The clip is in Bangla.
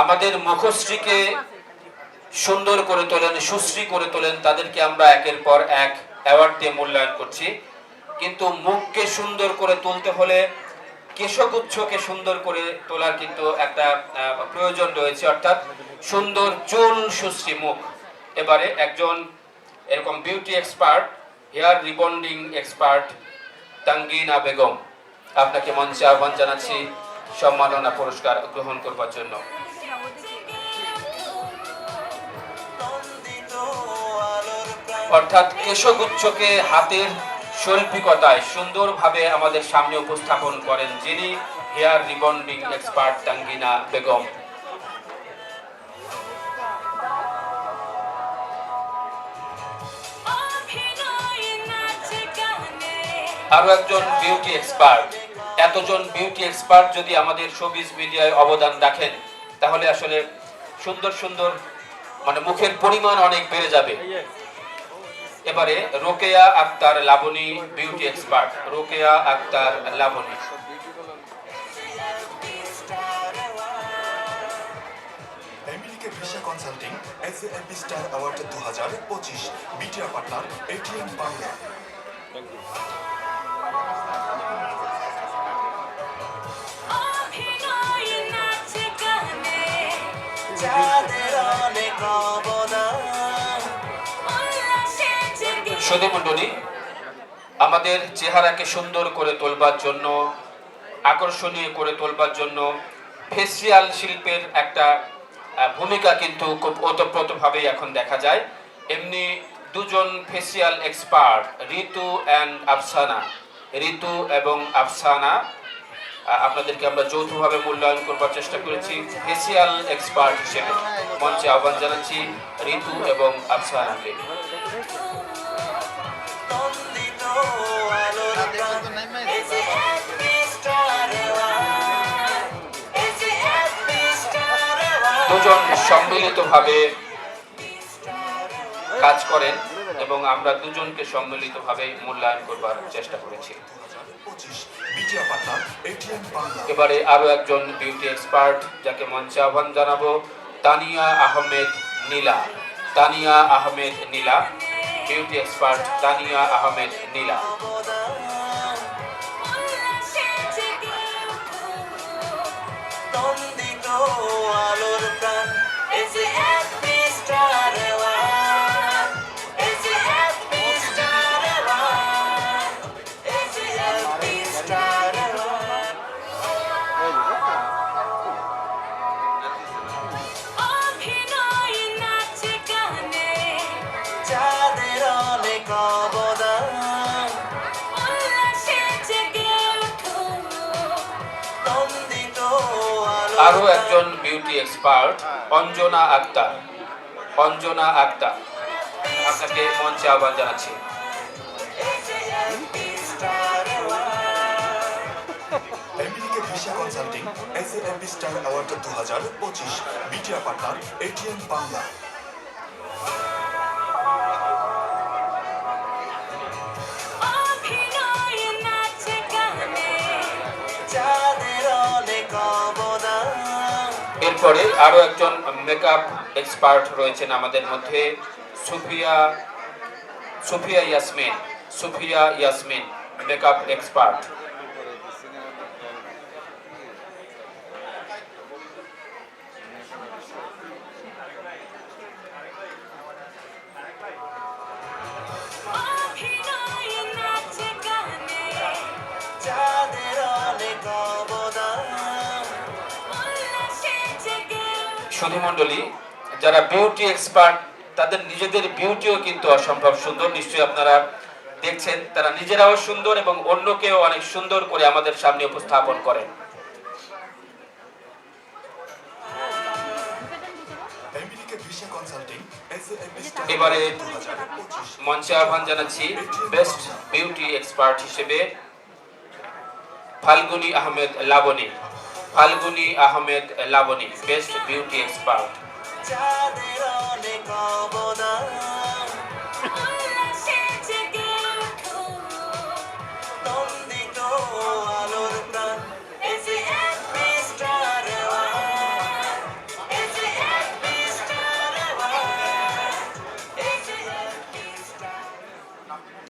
আমাদের মুখশ্রীকে সুন্দর করে তোলেন, সুশ্রী করে তোলেন, তাদেরকে আমরা একের পর এক অ্যাওয়ার্ড দিয়ে মূল্যায়ন করছি। কিন্তু মুখকে সুন্দর করে তুলতে হলে কেশগুচ্ছকে সুন্দর করে তোলার কিন্তু একটা প্রয়োজন রয়েছে। অর্থাৎ সুন্দর চুল সুশ্রী মুখ। এবারে একজন এরকম beauty expert hair rebonding expert Tangina Begum. আপনাকে মঞ্চে আহ্বান জানাচ্ছি, সম্মাননা পুরস্কার গ্রহণ করবার জন্য। অর্থাৎ কেশগুচ্ছকে হাতের শৈল্পিকতায় সুন্দরভাবে আমাদের সামনে উপস্থাপন করেন যিনি hair rebonding expert Tangina Begum. আরও একজন বিউটি এক্সপার্ট। এতজন বিউটি এক্সপার্ট যদি আমাদের শোবিজ মিডিয়ায় অবদান রাখেন, তাহলে আসলে সুন্দর সুন্দর মানে মুখের পরিমাণ অনেক বেড়ে যাবে। এবারে Rokeya Akter Laboni beauty expert Rokeya Akter Laboni. America visa consulting S A star award দু হাজার পঁচিশ বিটিআর পার্টনার এটিএম বাংলা। মণ্ডলী, আমাদের চেহারাকে সুন্দর করে তোলবার জন্য, আকর্ষণীয় করে তোলবার জন্য ফেসিয়াল শিল্পের একটা ভূমিকা কিন্তু খুব ওতপ্রোতভাবেই এখন দেখা যায়। এমনি দুজন facial expert, Ritu and Afsana. Ritu এবং আফসানা আপনাদেরকে আমরা যৌথভাবে মূল্যায়ন করবার চেষ্টা করেছি ফেসিয়াল এক্সপার্ট হিসেবে। মঞ্চে আহ্বান জানাচ্ছি ঋতু এবং আফসানাকে। দুজন সম্মিলিতভাবে কাজ করেন এবং আমরা দুজনকে সম্মিলিতভাবে মূল্যায়ন করবার চেষ্টা করেছি। এবারে আরও একজন বিউটি এক্সপার্ট যাকে মঞ্চে আহ্বান জানাব তানিয়া আহমেদ নীলা। তানিয়া আহমেদ নীলা। বিউটি এক্সপার্ট তানিয়া আহমেদ নীলা আলো আরও একজন বিউটি এক্সপার্ট অঞ্জনা আক্তার। অঞ্জনা আক্তার আপনাকে মঞ্চে আহ্বান জানাচ্ছি। Visa consulting S A star award দু হাজার পঁচিশ পার্টনার এটিএম বাংলা। এরপরে আরও একজন মেকআপ এক্সপার্ট রয়েছেন আমাদের মধ্যে, সুফিয়া সুফিয়া ইয়াসমিন সুফিয়া ইয়াসমিন মেকআপ এক্সপার্ট সুধীমণ্ডলী যারা বিউটি এক্সপার্ট তাদের নিজেদের বিউটিও কিন্তু অসম্ভব সুন্দর। নিশ্চয়ই আপনারা দেখছেন তারা নিজেরাও সুন্দর এবং অন্যকেও অনেক সুন্দর করে আমাদের সামনে উপস্থাপন করেন। এবারে মঞ্চে আহ্বান জানাচ্ছি বেস্ট বিউটি এক্সপার্ট হিসেবে Falguni Ahmed Labani. Falguni Ahmed Labani best beauty expert